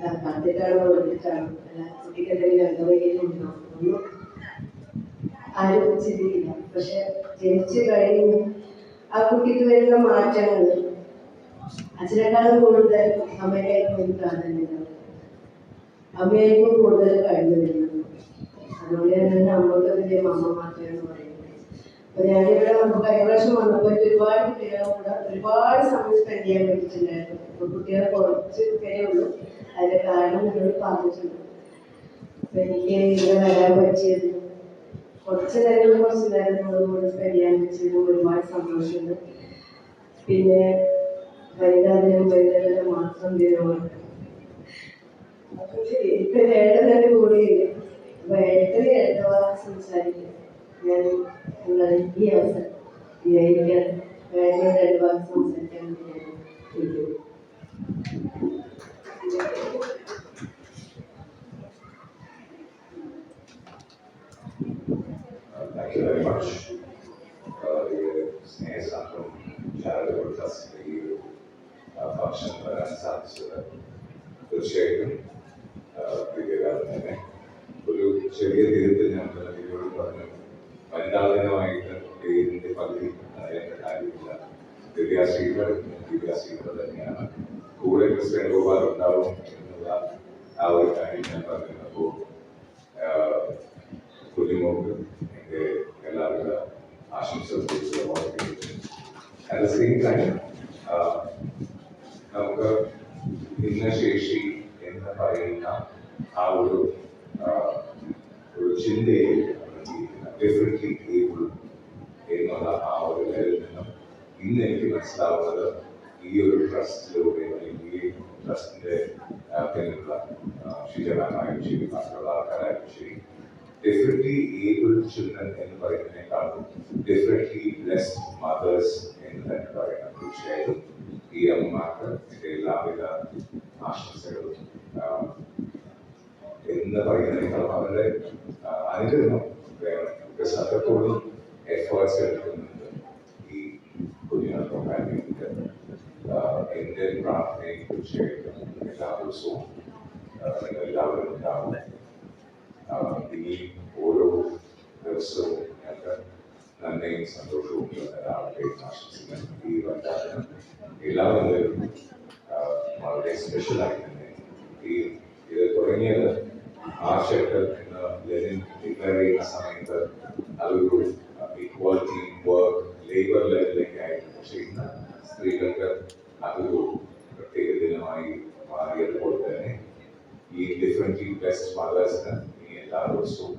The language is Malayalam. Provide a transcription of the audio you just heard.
കത്തിട്ടാണോ വെറുതെട്ടാണോ അല്ല കുട്ടിക്ക് എന്തെങ്കിലും അംഗവൈകല്യം ഉണ്ടോ ഒന്നും ആരും ചിന്തിക്കില്ല പക്ഷെ ജനിച്ചു കഴിയുമ്പോൾ ആ കുട്ടിക്ക് വരുന്ന മാറ്റങ്ങൾ അച്ഛനേക്കാളും കൂടുതൽ അമ്മയായിരിക്കും പ്രാധാന്യം. അമ്മയായിരിക്കും കൂടുതൽ കഴിഞ്ഞു വരുന്നത് അതുകൊണ്ട് തന്നെ അമ്മയ്ക്ക് വലിയ അമ്മ മാത്രമെന്ന് പറയുന്നത് അപ്പൊ ഞാനിവിടെ നമുക്ക് കഴിഞ്ഞ വന്നപ്പോൾ ഒരുപാട് കുട്ടികളെ കൂടെ ഒരുപാട് സമയം സ്പെൻഡ് ചെയ്യാൻ പറ്റിയിട്ടുണ്ടായിരുന്നു കുട്ടികളെ കുറച്ച് പേരേ ഉള്ളൂ അതിന്റെ കാരണം നമ്മൾ പറഞ്ഞിട്ടുണ്ട്. എനിക്ക് വരാൻ പറ്റിയത് കുറച്ച് നേരം കുറച്ച് നേരം നിങ്ങളോട് സ്പെൻഡ് ചെയ്യാൻ ഒരുപാട് സന്തോഷമുണ്ട്. പിന്നെ വനിതാ ദിനം മാത്രം ദിനമാണ്. ഇപ്പൊ ഏട്ടനെ കൂടിയില്ല. അപ്പൊ ഏട്ടന് ഏട്ടവാ സംസാരിക്കും. ഞാൻ ഈ അവസരം. വിചാരിക്കാൻ Much. Uh, ഈ സ്നേഹസാന്ദ്രം ചാരിറ്റബിൾ ട്രസ്റ്റിന്റെ ഈ ഒരു ഫംഗ്ഷൻ തീർച്ചയായിട്ടും തന്നെ ഒരു ചെറിയ തീരത്തിൽ ഞാൻ പറഞ്ഞോട് പറഞ്ഞു വനിതാ ദിനമായിട്ട് പേരിന്റെ പകുതി അറിയേണ്ട കാര്യമില്ല ദിവ്യാശ്രീകൾ ദിവ്യാശ്രീകൾ തന്നെയാണ് കൂടെ പ്രസിഡന്റ് ഗോപാൽ ഉണ്ടാവും എന്നുള്ള ആ ഒരു കാര്യം ഞാൻ പറഞ്ഞപ്പോൾ കുഞ്ഞുമോക്ക് ആശംസകൾ അറ്റ് ദ സെയിം ടൈം നമുക്ക് ഭിന്നശേഷി എന്ന് പറയുന്ന ആ ഒരു ഒരു ചിന്തയിൽ ഡിഫറെന്റ്ലി ഏബിൾ എന്നുള്ള ആ ഒരു ലെവലിൽ നിന്നും ഇന്ന് എനിക്ക് മനസ്സിലാവുന്നത് ഈ ഒരു ട്രസ്റ്റിലൂടെ അല്ലെങ്കിൽ ഈ ട്രസ്റ്റിന്റെ പിന്നിലുള്ള ഷിജമാനായും ശരി മറ്റുള്ള ആൾക്കാരായാലും ശരി ഡിഫറെന്റ്ലി ഏബിൾ ചിൽഡ്രൻ എന്ന് പറയുന്നതിനേക്കാളും ഡിഫറെന്റ്ലി ബ്ലെസ്ഡ് മദേഴ്സ് എന്ന് തന്നെ പറയുന്നത് തീർച്ചയായും ഈ അമ്മമാർക്ക് എന്റെ എല്ലാവിധ ആശംസകളും ആ, എന്ന് പറയുന്നതിനേക്കാളും അവരുടെ ആ, അനുഗ്രഹം വേണം. ബിക്കോസ് അത്രത്തോളം എഫേർട്സ് എടുക്കുന്നുണ്ട് ഈ കുഞ്ഞുങ്ങൾക്ക് വേണ്ടിയിട്ട്. എന്റെ പ്രാർത്ഥനയും തീർച്ചയായിട്ടും എല്ലാ ദിവസവും ആ, നിങ്ങൾ എല്ലാവരും ഉണ്ടാവും ആ, ഇനി ഓരോ ദിവസവും ഞങ്ങൾക്ക് നന്മയും സന്തോഷവും ഒരാളുടെ ആശംസിക്കുന്നു ഈ വണ്ടാനം എല്ലാവരും വളരെ സ്പെഷ്യലായി തന്നെ ഈ ഇത് തുടങ്ങിയത് ആ ഷെൽട്ടർ എന്ന ലെനിൻ ഡിക്ലെയർ ചെയ്യുന്ന സമയത്ത് അതൊരു ഇക്വാലിറ്റി വർക്ക് ലേബർ ലെവലിലേക്ക് ആയിരുന്നു പക്ഷേ ഇന്ന് സ്ത്രീകൾക്ക് അതൊരു പ്രത്യേക ദിനമായി മാറിയതുപോലെ തന്നെ ഈ ഡിഫറെന്റ്ലി ബെസ്റ്റ് മദേഴ്സിന് ഈ എല്ലാ ദിവസവും